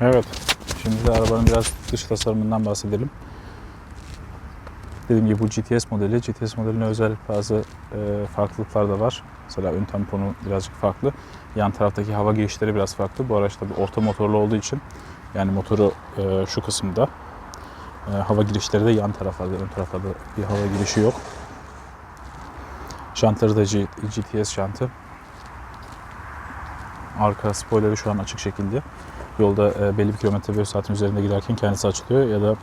Evet. Şimdi de arabanın biraz dış tasarımından bahsedelim. Dediğim gibi bu GTS modeli. GTS modeline özel bazı e, farklılıklar da var. Mesela ön tamponu birazcık farklı. Yan taraftaki hava girişleri biraz farklı. Bu araç tabi orta motorlu olduğu için yani motoru e, şu kısımda. E, hava girişleri de yan taraflarda, ön taraflarda bir hava girişi yok. Jantları da G- GTS jantı. Arka spoilerı şu an açık şekilde. Yolda e, belli bir kilometre bölü saatin üzerinde giderken kendisi açılıyor ya da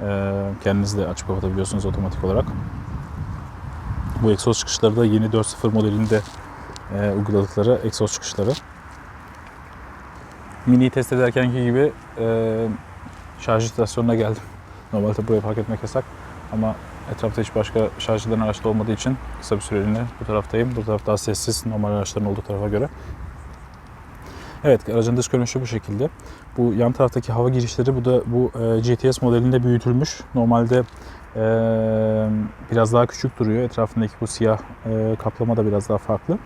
e, kendiniz de açıp kapatabiliyorsunuz otomatik olarak. Bu egzoz çıkışları da yeni 4.0 modelinde e, uyguladıkları egzoz çıkışları. Mini test ederkenki gibi e, şarj istasyonuna geldim. Normalde buraya park etmek yasak ama etrafta hiç başka şarj eden araç olmadığı için kısa bir süreliğine bu taraftayım. Bu taraf daha sessiz normal araçların olduğu tarafa göre. Evet aracın dış görünüşü bu şekilde. Bu yan taraftaki hava girişleri bu da bu e, GTS modelinde büyütülmüş. Normalde e, biraz daha küçük duruyor. Etrafındaki bu siyah e, kaplama da biraz daha farklı.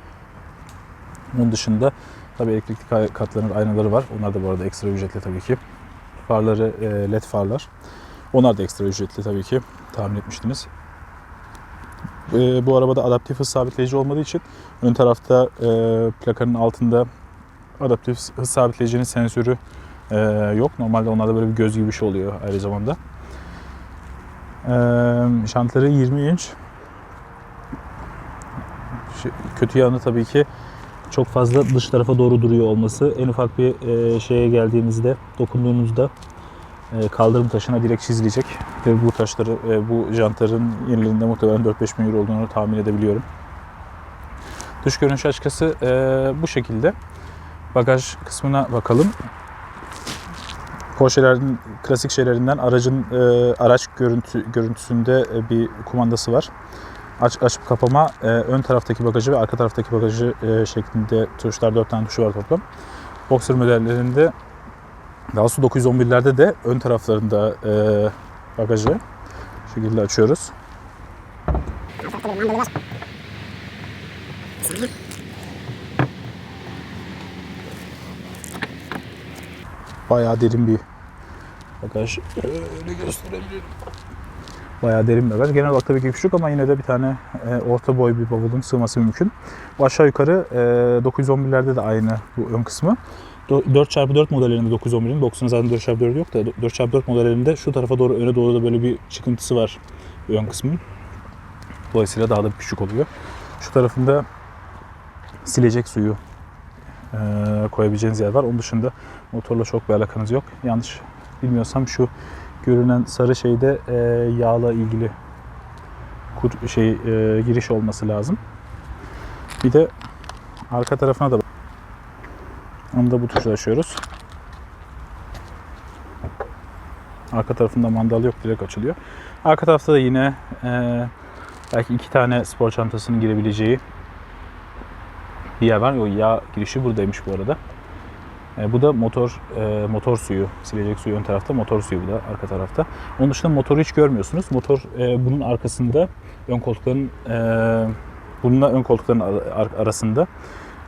Bunun dışında tabii elektrikli ka- katlanır aynaları var. Onlar da bu arada ekstra ücretli tabii ki. Farları e, led farlar. Onlar da ekstra ücretli tabii ki. Tahmin etmiştiniz. E, bu arabada adaptif hız sabitleyici olmadığı için ön tarafta e, plakanın altında adaptif hız sabitleyicinin sensörü e, yok. Normalde onlarda böyle bir göz gibi bir şey oluyor ayrı zamanda. E, şantları 20 inç. Şu- Kötü yanı tabii ki çok fazla dış tarafa doğru duruyor olması. En ufak bir e, şeye geldiğinizde, dokunduğunuzda e, kaldırım taşına direkt çizilecek. Ve bu taşları, e, bu jantların yenilerinde muhtemelen 4-5 bin euro olduğunu tahmin edebiliyorum. Dış görünüş açıkçası e, bu şekilde. Bagaj kısmına bakalım. Porsche'lerin klasik şeylerinden aracın e, araç görüntü görüntüsünde e, bir kumandası var. Aç açıp kapama e, ön taraftaki bagajı ve arka taraftaki bagajı e, şeklinde tuşlar 4 tane tuşu var toplam. Boxer modellerinde daha doğrusu 911'lerde de ön taraflarında e, bagajı şekilde açıyoruz. Bayağı derin bir bagaj. Öyle gösterebilirim. Bayağı derin bir bagaj. Genel olarak tabii ki küçük ama yine de bir tane e, orta boy bir bavulun sığması mümkün. Bu aşağı yukarı e, 911'lerde de aynı bu ön kısmı. Do- 4x4 modellerinde 911'in 90'ın zaten 4x4 yok da 4x4 modellerinde şu tarafa doğru öne doğru da böyle bir çıkıntısı var ön kısmın. Dolayısıyla daha da küçük oluyor. Şu tarafında silecek suyu koyabileceğiniz yer var. Onun dışında motorla çok bir alakanız yok. Yanlış bilmiyorsam şu görünen sarı şeyde e, yağla ilgili kut, şey e, giriş olması lazım. Bir de arka tarafına da onu da bu tuşla açıyoruz. Arka tarafında mandal yok direkt açılıyor. Arka tarafta da yine e, belki iki tane spor çantasının girebileceği bir yer var. O yağ girişi buradaymış bu arada. E, bu da motor e, motor suyu, silecek suyu ön tarafta, motor suyu bu da arka tarafta. Onun dışında motoru hiç görmüyorsunuz. Motor e, bunun arkasında, ön koltukların e, bununla ön koltukların ar- ar- arasında.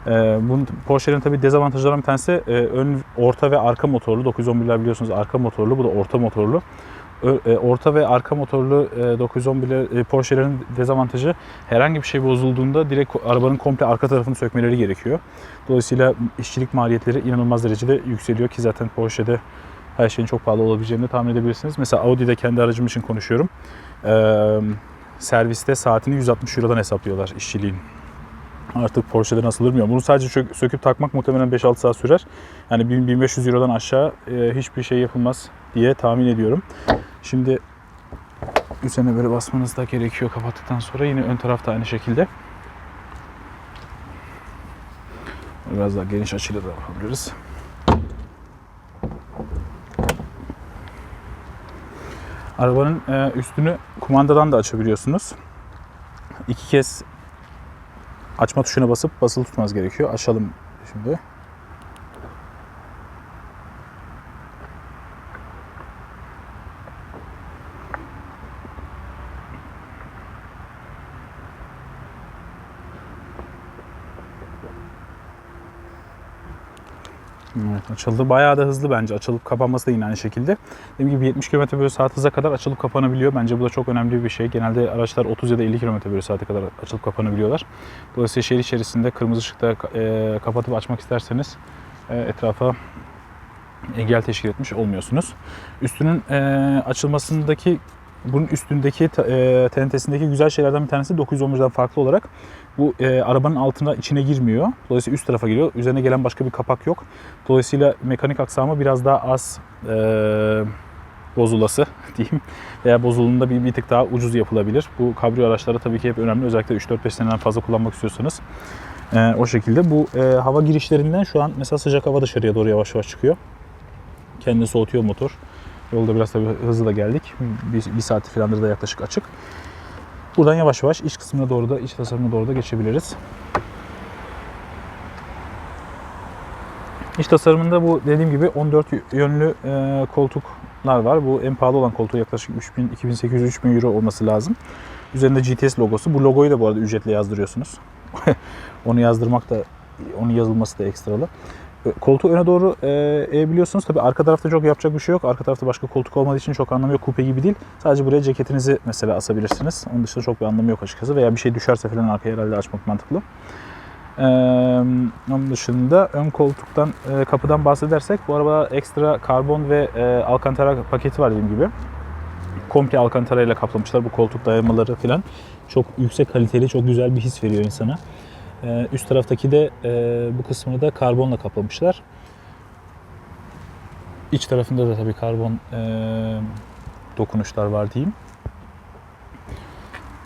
E, bunun Porsche'lerin tabii dezavantajlarından bir tanesi e, ön, orta ve arka motorlu. 911'ler biliyorsunuz arka motorlu, bu da orta motorlu. E, Orta ve arka motorlu e, 911'ler e, Porsche'lerin dezavantajı herhangi bir şey bozulduğunda direkt arabanın komple arka tarafını sökmeleri gerekiyor. Dolayısıyla işçilik maliyetleri inanılmaz derecede yükseliyor ki zaten Porsche'de her şeyin çok pahalı olabileceğini de tahmin edebilirsiniz. Mesela Audi'de kendi aracım için konuşuyorum. Ee, serviste saatini 160 Euro'dan hesaplıyorlar işçiliğin. Artık Porsche'de nasıl bilmiyorum. Bunu sadece çök- söküp takmak muhtemelen 5-6 saat sürer. Yani 1000-1500 Euro'dan aşağı e, hiçbir şey yapılmaz diye tahmin ediyorum. Şimdi üzerine böyle basmanız da gerekiyor kapattıktan sonra. Yine ön tarafta aynı şekilde. Biraz daha geniş açıyla da yapabiliriz. Arabanın e, üstünü kumandadan da açabiliyorsunuz. İki kez açma tuşuna basıp basılı tutmanız gerekiyor. Açalım şimdi. Evet, açıldı. Bayağı da hızlı bence. Açılıp kapanması da yine aynı şekilde. Dediğim gibi 70 km bölü saat hıza kadar açılıp kapanabiliyor. Bence bu da çok önemli bir şey. Genelde araçlar 30 ya da 50 km bölü saate kadar açılıp kapanabiliyorlar. Dolayısıyla şehir içerisinde kırmızı ışıkta e, kapatıp açmak isterseniz e, etrafa engel teşkil etmiş olmuyorsunuz. Üstünün e, açılmasındaki bunun üstündeki e, TNT'sindeki güzel şeylerden bir tanesi 911'den farklı olarak bu e, arabanın altına içine girmiyor. Dolayısıyla üst tarafa giriyor. Üzerine gelen başka bir kapak yok. Dolayısıyla mekanik aksamı biraz daha az e, bozulası diyeyim veya bozulduğunda bir, bir tık daha ucuz yapılabilir. Bu kabrio araçları tabii ki hep önemli. Özellikle 3-4-5 seneden fazla kullanmak istiyorsanız. E, o şekilde bu e, hava girişlerinden şu an mesela sıcak hava dışarıya doğru yavaş yavaş çıkıyor. Kendini soğutuyor motor. Yolda biraz tabii hızlı da geldik. Bir, bir saati falandır da yaklaşık açık. Buradan yavaş yavaş iç kısmına doğru da, iç tasarımına doğru da geçebiliriz. İç tasarımında bu dediğim gibi 14 yönlü e, koltuklar var. Bu en pahalı olan koltuğu yaklaşık 3000, 2800, 3000 euro olması lazım. Üzerinde GTS logosu. Bu logoyu da bu arada ücretle yazdırıyorsunuz. onu yazdırmak da, onun yazılması da ekstralı. Koltuğu öne doğru e, eğebiliyorsunuz. Tabii arka tarafta çok yapacak bir şey yok. Arka tarafta başka koltuk olmadığı için çok anlamı yok. Kupe gibi değil. Sadece buraya ceketinizi mesela asabilirsiniz. Onun dışında çok bir anlamı yok açıkçası. Veya bir şey düşerse falan arkaya herhalde açmak mantıklı. Ee, onun dışında ön koltuktan, e, kapıdan bahsedersek bu araba ekstra karbon ve e, alcantara paketi var dediğim gibi. Komple alcantara ile kaplamışlar bu koltuk dayanmaları falan. Çok yüksek kaliteli, çok güzel bir his veriyor insana. Ee, üst taraftaki de e, bu kısmını da karbonla kaplamışlar. İç tarafında da tabii karbon e, dokunuşlar var diyeyim.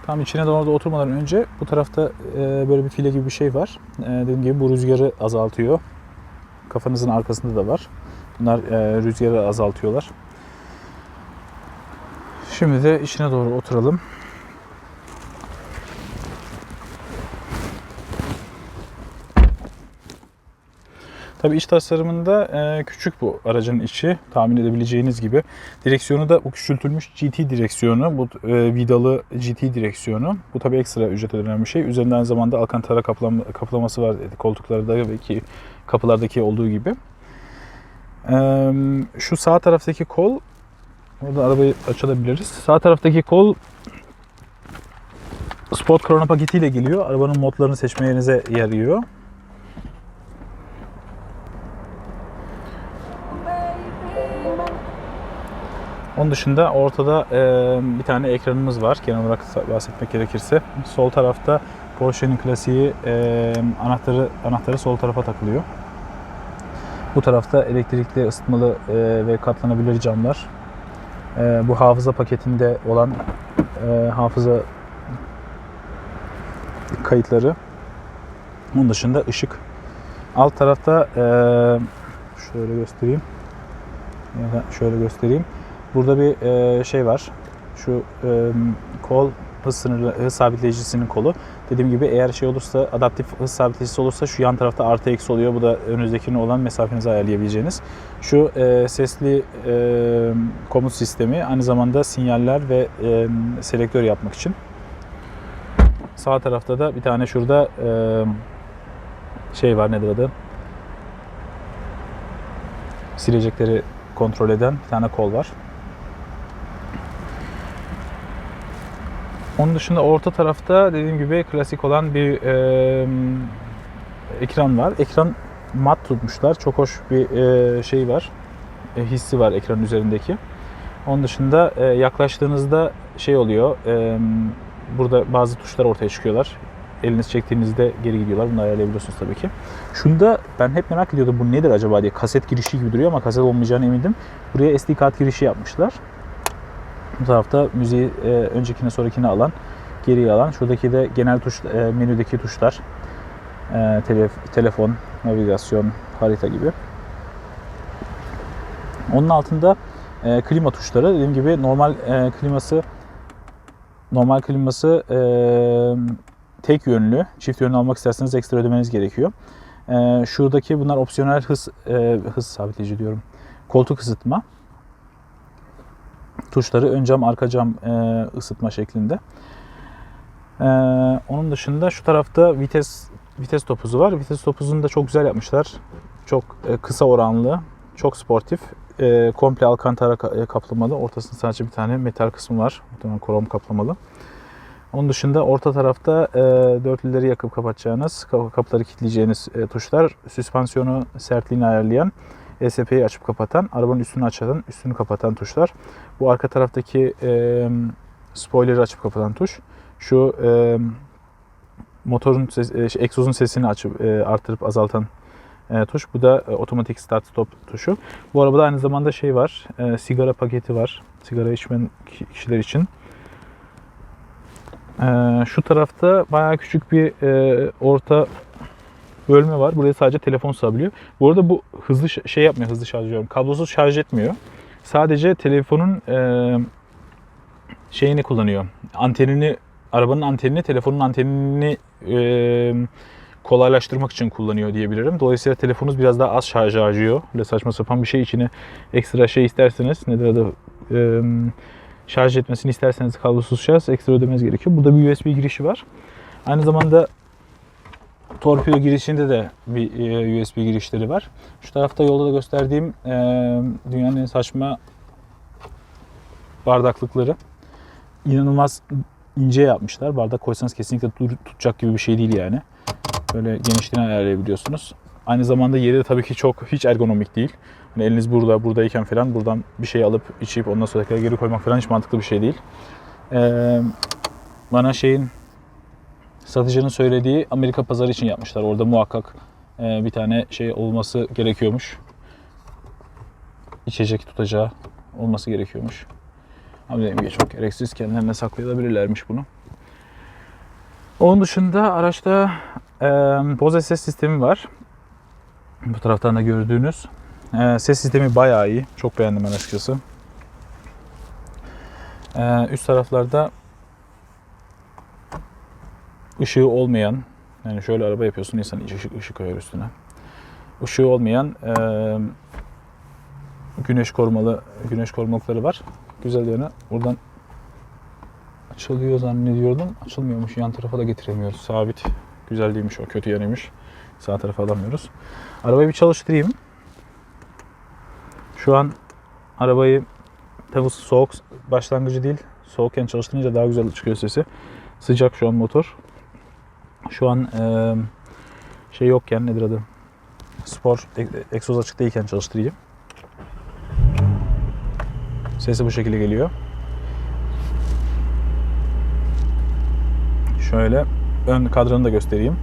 Tam içine doğru da oturmadan önce bu tarafta e, böyle bir file gibi bir şey var. Dediğim gibi bu rüzgarı azaltıyor. Kafanızın arkasında da var. Bunlar rüzgarı azaltıyorlar. Şimdi de içine doğru oturalım. Tabii iç tasarımında e, küçük bu aracın içi tahmin edebileceğiniz gibi. Direksiyonu da bu küçültülmüş GT direksiyonu. Bu e, vidalı GT direksiyonu. Bu tabii ekstra ücret ödenen bir şey. Üzerinde aynı zamanda alcantara kaplama, kaplaması var koltuklarda ve ki kapılardaki olduğu gibi. E, şu sağ taraftaki kol Orada arabayı açabiliriz. Sağ taraftaki kol Sport Chrono paketiyle geliyor. Arabanın modlarını seçmenize yarıyor. Onun dışında ortada e, bir tane ekranımız var. Genel olarak bahsetmek gerekirse. Sol tarafta Porsche'nin klasiği e, anahtarı anahtarı sol tarafa takılıyor. Bu tarafta elektrikli ısıtmalı e, ve katlanabilir camlar. E, bu hafıza paketinde olan e, hafıza kayıtları. Bunun dışında ışık. Alt tarafta e, şöyle göstereyim. Ya da şöyle göstereyim. Burada bir e, şey var. Şu e, kol hız sınırlı hız sabitleyicisinin kolu. Dediğim gibi eğer şey olursa adaptif hız sabitleyicisi olursa şu yan tarafta artı eksi oluyor. Bu da önünüzdekinin olan mesafenizi ayarlayabileceğiniz. Şu e, sesli e, komut sistemi aynı zamanda sinyaller ve e, selektör yapmak için. Sağ tarafta da bir tane şurada e, şey var nedir adı? Silecekleri kontrol eden bir tane kol var. Onun dışında orta tarafta dediğim gibi klasik olan bir e, ekran var. Ekran mat tutmuşlar. Çok hoş bir e, şey var. E, hissi var ekranın üzerindeki. Onun dışında e, yaklaştığınızda şey oluyor. E, burada bazı tuşlar ortaya çıkıyorlar. Eliniz çektiğinizde geri gidiyorlar. Bunu ayarlayabiliyorsunuz tabii ki. Şunda ben hep merak ediyordum bu nedir acaba diye. Kaset girişi gibi duruyor ama kaset olmayacağını emindim. Buraya SD kart girişi yapmışlar. Bu tarafta müziği e, öncekine sonrakine alan, geriye alan. Şuradaki de genel tuş, e, menüdeki tuşlar. E, tele, telefon, navigasyon, harita gibi. Onun altında e, klima tuşları. Dediğim gibi normal e, kliması normal kliması e, tek yönlü. Çift yönlü almak isterseniz ekstra ödemeniz gerekiyor. E, şuradaki bunlar opsiyonel hız e, hız sabitleyici diyorum. Koltuk ısıtma tuşları ön cam arka cam e, ısıtma şeklinde. E, onun dışında şu tarafta vites vites topuzu var. Vites topuzunu da çok güzel yapmışlar. çok e, kısa oranlı, çok sportif. E, komple alkantara ka- e, kaplamalı. Ortasında sadece bir tane metal kısmı var. Muhtemelen krom kaplamalı. Onun dışında orta tarafta e, dörtlüleri yakıp kapatacağınız, ka- kapıları kilitleyeceğiniz e, tuşlar, süspansiyonu sertliğini ayarlayan, ESP'yi açıp kapatan, arabanın üstünü açan, üstünü kapatan tuşlar. Bu arka taraftaki e, spoiler'ı açıp kapatan tuş. Şu e, motorun ses, e, şey, egzozun sesini açıp e, artırıp azaltan e, tuş. Bu da e, otomatik start stop tuşu. Bu arabada aynı zamanda şey var. e, sigara paketi var. Sigara içmeyen ki- kişiler için. E, şu tarafta bayağı küçük bir e, orta bölme var. Buraya sadece telefon sığabiliyor. Bu arada bu hızlı şey yapmıyor, hızlı şarj ediyorum. Kablosuz şarj etmiyor. Sadece telefonun e, şeyini kullanıyor. Antenini, arabanın antenini, telefonun antenini e, kolaylaştırmak için kullanıyor diyebilirim. Dolayısıyla telefonunuz biraz daha az şarj harcıyor. Böyle saçma sapan bir şey içine ekstra şey isterseniz, nedir adı, e, şarj etmesini isterseniz kablosuz şarj ekstra ödemeniz gerekiyor. Burada bir USB girişi var. Aynı zamanda torpido girişinde de bir e, USB girişleri var. Şu tarafta yolda da gösterdiğim e, dünyanın en saçma bardaklıkları. İnanılmaz ince yapmışlar. Bardak koysanız kesinlikle tutacak gibi bir şey değil yani. Böyle genişliğini ayarlayabiliyorsunuz. Aynı zamanda yeri de tabii ki çok hiç ergonomik değil. Hani eliniz burada, buradayken falan buradan bir şey alıp içip ondan sonra tekrar geri koymak falan hiç mantıklı bir şey değil. Ee, bana şeyin satıcının söylediği Amerika pazarı için yapmışlar. Orada muhakkak e, bir tane şey olması gerekiyormuş. İçecek tutacağı olması gerekiyormuş. Ama dediğim gibi çok gereksiz kendilerine saklayabilirlermiş bunu. Onun dışında araçta e, Bose ses sistemi var. Bu taraftan da gördüğünüz. E, ses sistemi bayağı iyi. Çok beğendim ben açıkçası. E, üst taraflarda ışığı olmayan, yani şöyle araba yapıyorsun insan ışık, ışık koyar üstüne. Işığı olmayan e, güneş korumalı güneş korumalıkları var. Güzel yanı buradan açılıyor zannediyordum. Açılmıyormuş. Yan tarafa da getiremiyoruz. Sabit. Güzel değilmiş o. Kötü yanıymış. Sağ tarafa alamıyoruz. Arabayı bir çalıştırayım. Şu an arabayı tabi soğuk başlangıcı değil. Soğukken çalıştırınca daha güzel çıkıyor sesi. Sıcak şu an motor. Şu an eee, şey yokken nedir adı? Spor e- egzoz açık değilken çalıştırayım. Sesi bu şekilde geliyor. Şöyle ön kadranı da göstereyim.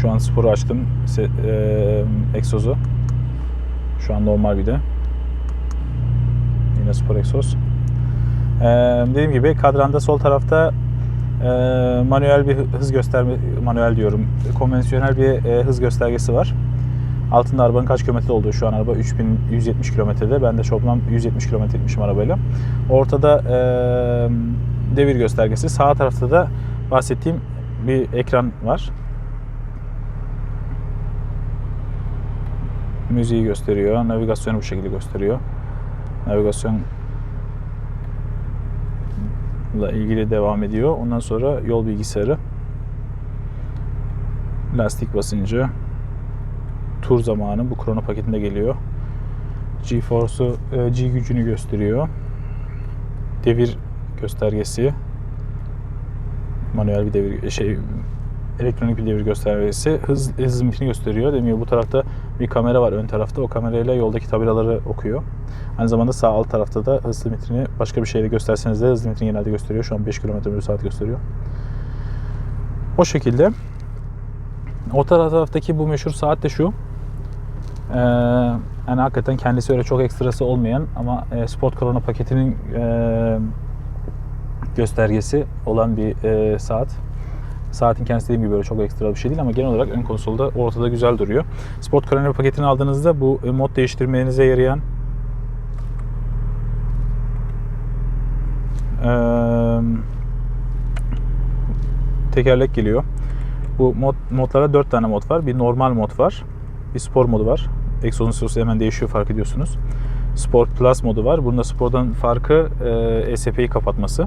Şu an sporu açtım. Se, e, egzozu. Şu an normal bir de. Yine spor egzoz. Dediğim gibi kadranda sol tarafta e, manuel bir hız gösterme manuel diyorum. Konvansiyonel bir e, hız göstergesi var. Altında arabanın kaç kilometre olduğu şu an araba 3170 kilometrede. Ben de toplam 170 kilometre gitmişim arabayla. Ortada e, devir göstergesi. Sağ tarafta da bahsettiğim bir ekran var. Müziği gösteriyor. Navigasyonu bu şekilde gösteriyor. Navigasyon ile ilgili devam ediyor. Ondan sonra yol bilgisayarı. Lastik basıncı. Tur zamanı bu krono paketinde geliyor. G-Force'u, e, G gücünü gösteriyor. Devir göstergesi. Manuel bir devir şey elektronik bir devir göstergesi. Hız, hız limitini gösteriyor. Demiyor bu tarafta bir kamera var ön tarafta. O kamerayla yoldaki tabelaları okuyor. Aynı zamanda sağ alt tarafta da hız limitini başka bir şeyle gösterseniz de hız limitini genelde gösteriyor. Şu an 5 km bölü saat gösteriyor. O şekilde. Orta taraftaki bu meşhur saat de şu. Ee, yani hakikaten kendisi öyle çok ekstrası olmayan ama e, Sport Corona paketinin e, göstergesi olan bir e, saat. Saatin kendisi dediğim gibi böyle çok ekstra bir şey değil ama genel olarak ön konsolda ortada güzel duruyor. Sport Corona paketini aldığınızda bu e, mod değiştirmenize yarayan e, tekerlek geliyor. Bu mod, modlara 4 tane mod var. Bir normal mod var. Bir spor modu var. Egzozun sırası hemen değişiyor fark ediyorsunuz. Sport Plus modu var. Bunda spordan farkı e, ESP'yi kapatması.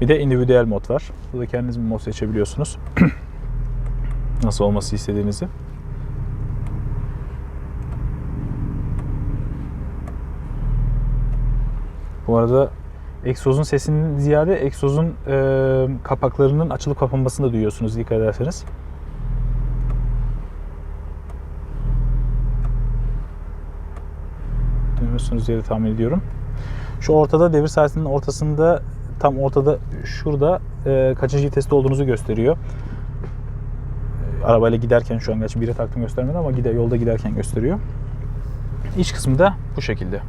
Bir de individual mod var. Burada kendiniz bir mod seçebiliyorsunuz. Nasıl olması istediğinizi. Bu arada egzozun sesinin ziyade egzozun e, kapaklarının açılıp kapanmasını da duyuyorsunuz dikkat ederseniz. Duymuyorsunuz diye tahmin ediyorum. Şu ortada devir saatinin ortasında tam ortada şurada e, kaçıncı viteste olduğunuzu gösteriyor. E, Arabayla giderken şu an gerçi bire taktım göstermedi ama gider, yolda giderken gösteriyor. İç kısmı da bu şekilde.